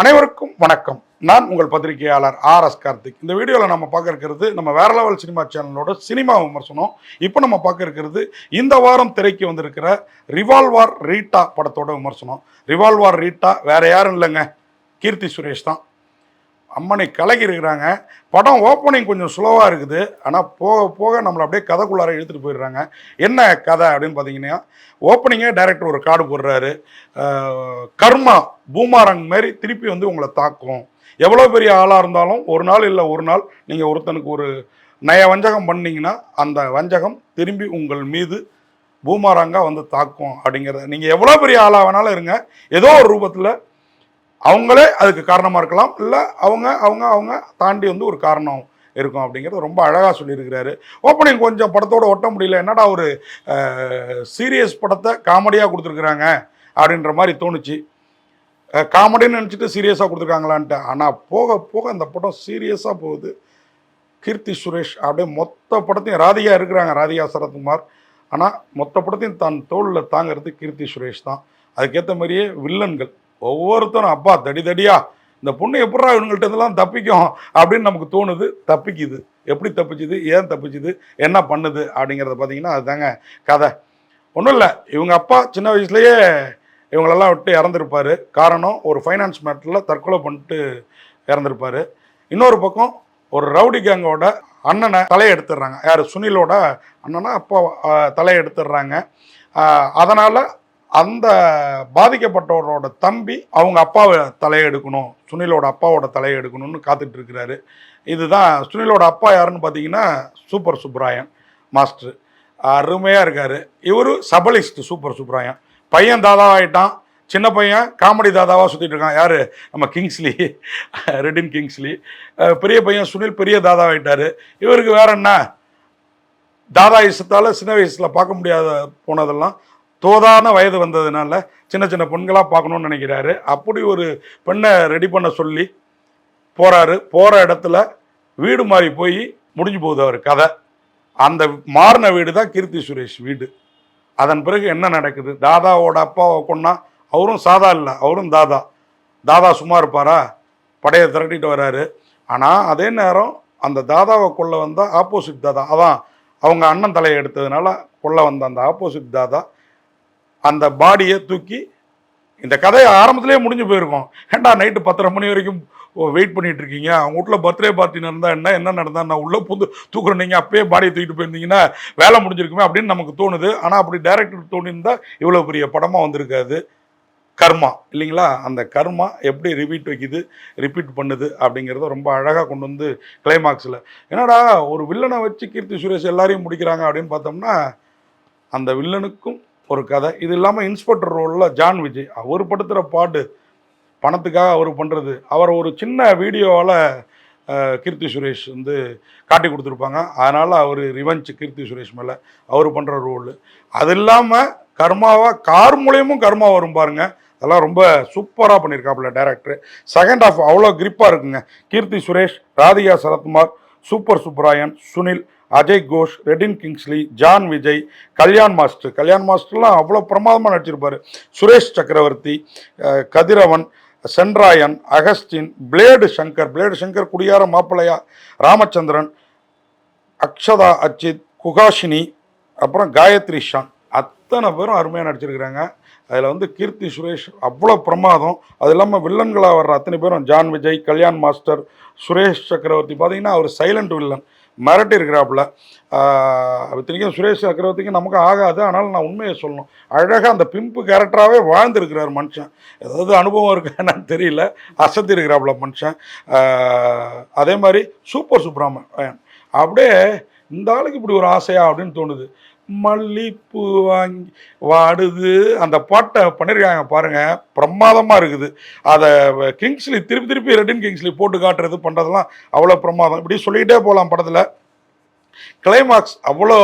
அனைவருக்கும் வணக்கம். நான் உங்கள் பத்திரிகையாளர் ஆர் எஸ் கார்த்திக். இந்த வீடியோவில் நம்ம பார்க்க இருக்கிறது நம்ம வேற லெவல் சினிமா சேனலோட சினிமா விமர்சனம். இப்போ நம்ம பார்க்க இருக்கிறது இந்த வாரம் திரைக்கு வந்திருக்கிற ரிவால்வார் ரீட்டா படத்தோட விமர்சனம். ரிவால்வார் ரீட்டா வேற யாரும் இல்லைங்க. கீர்த்தி சுரேஷ் தான். அம்மனை கலகி இருக்கிறாங்க. படம் ஓப்பனிங் கொஞ்சம் ஸ்லோவாக இருக்குது. ஆனால் போக போக நம்மளை அப்படியே கதைக்குள்ளார இழுத்துட்டு போயிடுறாங்க. என்ன கதை அப்படின்னு பார்த்தீங்கன்னா ஓப்பனிங்கே டைரக்டர் ஒரு கார்டு போடுறாரு. கர்மா பூமாரங் மாதிரி திருப்பி வந்து உங்களை தாக்கும். எவ்வளோ பெரிய ஆளாக இருந்தாலும் ஒரு நாள் இல்லை ஒரு நாள் நீங்கள் ஒருத்தனுக்கு ஒரு நய வஞ்சகம் பண்ணீங்கன்னா அந்த வஞ்சகம் திரும்பி உங்கள் மீது பூமாராங்காக வந்து தாக்கும் அப்படிங்கிறத. நீங்கள் எவ்வளோ பெரிய ஆளாக வேணாலும் இருங்க. ஏதோ ஒரு ரூபத்தில் அவங்களே அதுக்கு காரணமாக இருக்கலாம். இல்லை அவங்க அவங்க அவங்க தாண்டி வந்து ஒரு காரணம் இருக்கும் அப்படிங்கிறது ரொம்ப அழகாக சொல்லியிருக்கிறாரு. ஓப்பனிங் கொஞ்சம் படத்தோட ஒட்ட முடியல. என்னடா ஒரு சீரியஸ் படத்தை காமெடியாக கொடுத்துருக்குறாங்க அப்படின்ற மாதிரி தோணுச்சு. காமெடின்னு நினச்சிட்டு சீரியஸாக கொடுத்துருக்காங்களான்ட்டு. ஆனால் போக போக அந்த படம் சீரியஸாக போகுது. கீர்த்தி சுரேஷ் அப்படியே மொத்த படத்தையும் ராதிகா இருக்கிறாங்க ராதிகா சரத்குமார். ஆனால் மொத்த படத்தையும் தன் தோளில் தாங்கிறது கீர்த்தி சுரேஷ் தான். அதுக்கேற்ற மாதிரியே வில்லன்கள். ஒவ்வொருத்தரும் அப்பா தடி தடியா இந்த பொண்ணு எப்படா இவங்கள்ட்ட இதெல்லாம் தப்பிக்கும்? அப்படின்னு நமக்கு தோணுது. தப்பிக்குது. எப்படி தப்பிச்சுது? ஏன் தப்பிச்சுது? என்ன பண்ணுது? அப்படிங்கிறத பார்த்தீங்கன்னா அதுதாங்க கதை. ஒன்றும் இல்லை. இவங்க அப்பா சின்ன வயசுலேயே இவங்களெல்லாம் விட்டு இறந்துருப்பாரு. காரணம் ஒரு ஃபைனான்ஸ் மேட்டரில் தற்கொலை பண்ணிட்டு இறந்துருப்பாரு. இன்னொரு பக்கம் ஒரு ரவுடி கேங்கோட அண்ணனை தலையை எடுத்துடுறாங்க யார்? சுனிலோட அண்ணனை அப்பா தலையை எடுத்துடுறாங்க அதனால் அந்த பாதிக்கப்பட்டவரோட தம்பி அவங்க அப்பாவை தலையெடுக்கணும் சுனிலோட அப்பாவோட தலையை எடுக்கணும்னு காத்துட்டு இருக்கிறாரு இதுதான் சுனிலோட அப்பா யாருன்னு பார்த்தீங்கன்னா சூப்பர் சுப்ராயன் மாஸ்டர். அருமையாக இருக்கார். இவர் சபலிஸ்ட் சூப்பர் சுப்ராயன். பையன் தாதாவாயிட்டான் சின்ன பையன் காமெடி தாதாவாக சுற்றிட்டு இருக்கான். யார்? நம்ம கிங்ஸ்லி. ரெடின் கிங்ஸ்லி. பெரிய பையன் சுனில் பெரிய தாதாவாயிட்டார் இவருக்கு வேற என்ன? தாதா இஷ்டத்தால் சின்ன வயசில் பார்க்க முடியாத போனதெல்லாம் தோதான வயது வந்ததுனால சின்ன சின்ன பெண்களாக பார்க்கணும்னு நினைக்கிறாரு. அப்படி ஒரு பெண்ணை ரெடி பண்ண சொல்லி போகிறாரு போகிற இடத்துல வீடு மாறி போய் முடிஞ்சு போகுது அவர் கதை. அந்த மாறின வீடு தான் கீர்த்தி சுரேஷ் வீடு. அதன் பிறகு என்ன நடக்குது? தாதாவோட அப்பாவை கொண்டா அவரும் சாதா இல்லை அவரும் தாதா. தாதா சும்மா இருப்பாரா? படையை திரட்டிட்டு வராரு. ஆனால் அதே நேரம் அந்த தாதாவை கொள்ள வந்தால் ஆப்போசிட் தாதா அதான் அவங்க அண்ணன் தலையை எடுத்ததுனால கொள்ள வந்த அந்த ஆப்போசிட் தாதா அந்த பாடியை தூக்கி இந்த கதையை ஆரம்பத்திலே முடிஞ்சு போயிருக்கோம். ஏன்டா நைட்டு பத்தரை மணி வரைக்கும் வெயிட் பண்ணிட்டு இருக்கீங்க? அவங்க வீட்டில் பர்த்டே பார்ட்டி நடந்தா என்ன என்ன நடந்தா? நான் உள்ளே புந்து தூக்குற நீங்கள் அப்பயே பாடியை தூக்கிட்டு போயிருந்தீங்கன்னா வேலை முடிஞ்சிருக்குமே அப்படின்னு நமக்கு தோணுது. ஆனால் அப்படி டைரக்டர் தோணியிருந்தா இவ்வளோ பெரிய படமாக வந்திருக்காது. கர்மா இல்லைங்களா? அந்த கர்மா எப்படி ரிப்பீட் வைக்குது ரிப்பீட் பண்ணுது அப்படிங்கிறத ரொம்ப அழகாக கொண்டு வந்து கிளைமாக்ஸில் என்னடா ஒரு வில்லனை வச்சு கீர்த்தி சுரேஷ் எல்லாரையும் முடிக்கிறாங்க அப்படின்னு பார்த்தோம்னா அந்த வில்லனுக்கும் ஒரு கதை. இது இல்லாமல் இன்ஸ்பெக்டர் ரோலில் ஜான் விஜய் அவர் படுத்துகிற பாட்டு பணத்துக்காக அவர் பண்ணுறது அவர் ஒரு சின்ன வீடியோவால் கீர்த்தி சுரேஷ் வந்து காட்டி கொடுத்துருப்பாங்க. அதனால் அவர் ரிவெஞ்ச் கீர்த்தி சுரேஷ் மேலே அவர் பண்ணுற ரோல். அது இல்லாமல் கர்மாவாக கார் மூலியமும் கர்மா வரும் பாருங்க. அதெல்லாம் ரொம்ப சூப்பராக பண்ணியிருக்காப்புல டேரக்டர் செகண்ட் ஹாஃப் அவ்வளோ கிரிப்பாக இருக்குங்க. Keerthy Suresh Radhika Sarathkumar super Subbarayan Sunil Ajay Ghosh Redin Kingsley John Vijay Kalyan master. Kalyan மாஸ்டர்லாம் அவ்வளோ பிரமாதமாக நடிச்சிருப்பார். சுரேஷ் சக்கரவர்த்தி கதிரவன் சென்ராயன் அகஸ்டின் பிளேடு சங்கர். பிளேடு சங்கர் குடியார மாப்பிள்ளையா? ராமச்சந்திரன் அக்ஷதா அச்சித் குகாஷினி அப்புறம் காயத்ரி ஷான். அத்தனை பேரும் அருமையாக நடிச்சிருக்கிறாங்க. அதில் வந்து கீர்த்தி சுரேஷ் அவ்வளோ பிரமாதம். அது இல்லாமல் வில்லன்களாக வர்ற அத்தனை பேரும் ஜான் விஜய் கல்யாண் மாஸ்டர் சுரேஷ் சக்கரவர்த்தி பார்த்தீங்கன்னா அவர் சைலண்ட் வில்லன் மிரட்டி இருக்கிறாப்புல. இத்தனைக்கும் சுரேஷ் சக்கரவர்த்திக்கு நமக்கு ஆகாது. ஆனால் நான் உண்மையை சொல்லணும். அழகாக அந்த பிம்பு கேரக்டராகவே வாழ்ந்துருக்கிறார் மனுஷன். ஏதாவது அனுபவம் இருக்கா என்னன்னு தெரியல. அசத்தி இருக்கிறாப்புல மனுஷன். அதே மாதிரி சூப்பர் சுப்ரமணியன். அப்படியே இந்த ஆளுக்கு இப்படி ஒரு ஆசையா அப்படின்னு தோணுது. மல்லிப்பூ வாங்கி வாடுது. அந்த பாட்டை பண்ணியிருக்காங்க பாருங்கள் பிரமாதமாக இருக்குது. அதை கிங்ஸ்லி திருப்பி திருப்பி ரெட்டின் கிங்ஸ்லி போட்டு காட்டுறது பண்ணுறதெல்லாம் அவ்வளோ பிரமாதம். இப்படி சொல்லிக்கிட்டே போகலாம் படத்தில். கிளைமாக்ஸ் அவ்வளோ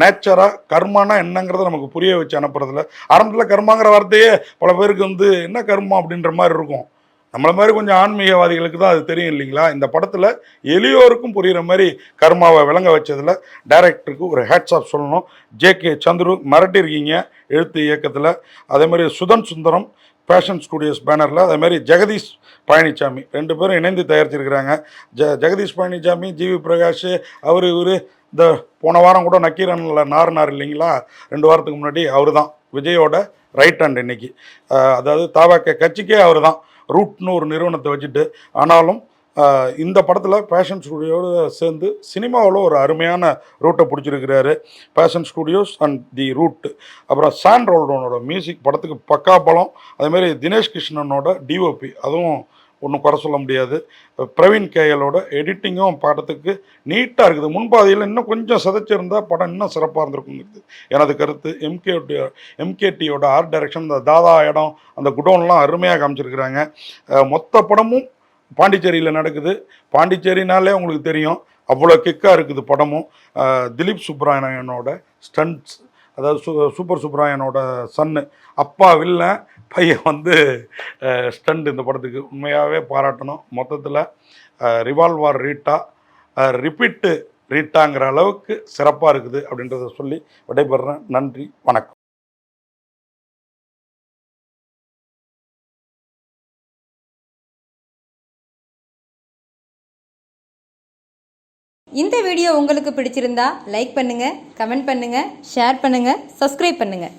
நேச்சராக கர்மானா என்னங்கிறத நமக்கு புரிய வச்சு அனுப்புறதுல. ஆரம்பத்தில் கர்மாங்கிற வார்த்தையே பல பேருக்கு வந்து என்ன கர்மா? அப்படின்ற மாதிரி இருக்கும். நம்மளை மாதிரி கொஞ்சம் ஆன்மீகவாதிகளுக்கு தான் அது தெரியும் இல்லைங்களா? இந்த படத்தில் எளியோருக்கும் புரிகிற மாதிரி கர்மாவை விளங்க வச்சதில் டைரக்டருக்கு ஒரு ஹேட்ஸ் ஆஃப் சொல்லணும். ஜே கே சந்துரு மிரட்டிருக்கீங்க எழுத்து இயக்கத்தில். அதே மாதிரி சுதன் சுந்தரம் ஃபேஷன் ஸ்டுடியோஸ் பேனரில் அதேமாதிரி ஜெகதீஷ் பழனிசாமி ரெண்டு பேரும் இணைந்து தயாரிச்சிருக்கிறாங்க. ஜ ஜெகதீஷ் பழனிசாமி ஜிவி பிரகாஷ் அவர் இவர் இந்த போன வாரம் கூட நக்கீரனில் நார்னார் இல்லைங்களா? ரெண்டு வாரத்துக்கு முன்னாடி அவர் தான் விஜயோட ரைட் ஹேண்ட் இன்னைக்கு. அதாவது தாவாக்க கட்சிக்கே அவர் தான் ரூட்னு ஒரு நிறுவனத்தை வச்சுட்டு. ஆனாலும் இந்த படத்தில் ஃபேஷன் ஸ்டுடியோடு சேர்ந்து சினிமாவில் ஒரு அருமையான ரூட்டை பிடிச்சிருக்கிறாரு. Passion Studios and The Route அப்புறம் சாண்ட் ரோல்டோனோட மியூசிக் படத்துக்கு பக்கா பழம் அதேமாரி தினேஷ் கிருஷ்ணனோட டிஓபி அதுவும் ஒன்றும் குறை சொல்ல முடியாது. பிரவீன் கேயலோட எடிட்டிங்கும் படத்துக்கு நீட்டாக இருக்குது. முன்பாதையில் இன்னும் கொஞ்சம் சிதைச்சிருந்தா படம் இன்னும் சிறப்பாக இருந்திருக்குங்கிறது எனது கருத்து எம்கே எம்கேடியோட ஆர்ட் டைரக்ஷன் இந்த தாதா இடம் அந்த குடோன்லாம் அருமையாக காமிச்சிருக்கிறாங்க. மொத்த படமும் பாண்டிச்சேரியில் நடக்குது. பாண்டிச்சேரினாலே உங்களுக்கு தெரியும். அவ்வளோ கிக்காக இருக்குது படமும். திலீப் சுப்ராயணனோட ஸ்டண்ட்ஸ் அதாவது சூ சூப்பர் சுப்ராயனோட சன்னு அப்பா வில்லன் பையன் வந்து ஸ்டண்ட் இந்த படத்துக்கு உண்மையாகவே பாராட்டணும். மொத்தத்தில் ரிவால்வார் ரீட்டா ரிப்பீட்டு ரீட்டாங்கிற அளவுக்கு சிறப்பாக இருக்குது அப்படின்றத சொல்லி விடைபெறேன் நன்றி வணக்கம். இந்த வீடியோ உங்களுக்கு பிடிச்சிருந்தா லைக் பண்ணுங்கள் கமெண்ட் பண்ணுங்கள் ஷேர் பண்ணுங்கள் சப்ஸ்கிரைப் பண்ணுங்கள்